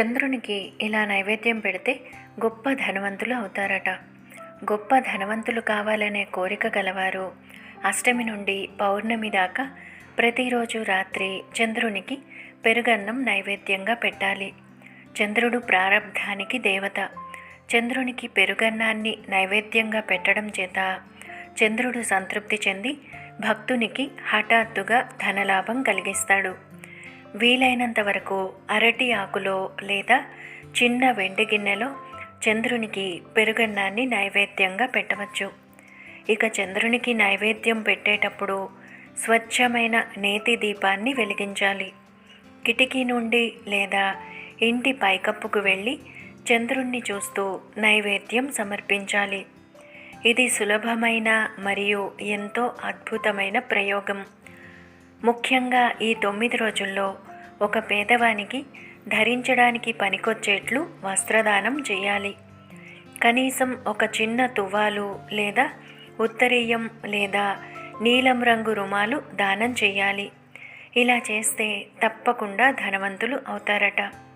చంద్రునికి ఇలా నైవేద్యం పెడితే గొప్ప ధనవంతులు అవుతారట. గొప్ప ధనవంతులు కావాలనే కోరిక గలవారు అష్టమి నుండి పౌర్ణమి దాకా ప్రతిరోజు రాత్రి చంద్రునికి పెరుగన్నం నైవేద్యంగా పెట్టాలి. చంద్రుడు ప్రారబ్ధానికి దేవత. చంద్రునికి పెరుగన్నాన్ని నైవేద్యంగా పెట్టడం చేత చంద్రుడు సంతృప్తి చెంది భక్తునికి హఠాత్తుగా ధనలాభం కలిగిస్తాడు. వీలైనంత వరకు అరటి ఆకులో లేదా చిన్న వెండి గిన్నెలో చంద్రునికి పెరుగన్నాన్ని నైవేద్యంగా పెట్టవచ్చు. ఇక చంద్రునికి నైవేద్యం పెట్టేటప్పుడు స్వచ్ఛమైన నేతి దీపాన్ని వెలిగించాలి. కిటికీ నుండి లేదా ఇంటి పైకప్పుకు వెళ్ళి చంద్రుణ్ణి చూస్తూ నైవేద్యం సమర్పించాలి. ఇది సులభమైన మరియు ఎంతో అద్భుతమైన ప్రయోగం. ముఖ్యంగా ఈ తొమ్మిది రోజుల్లో ఒక పేదవానికి ధరించడానికి పనికొచ్చేట్లు వస్త్రదానం చేయాలి. కనీసం ఒక చిన్న తువ్వాలు లేదా ఉత్తరీయం లేదా నీలం రంగు రుమాలు దానం చేయాలి. ఇలా చేస్తే తప్పకుండా ధనవంతులు అవుతారట.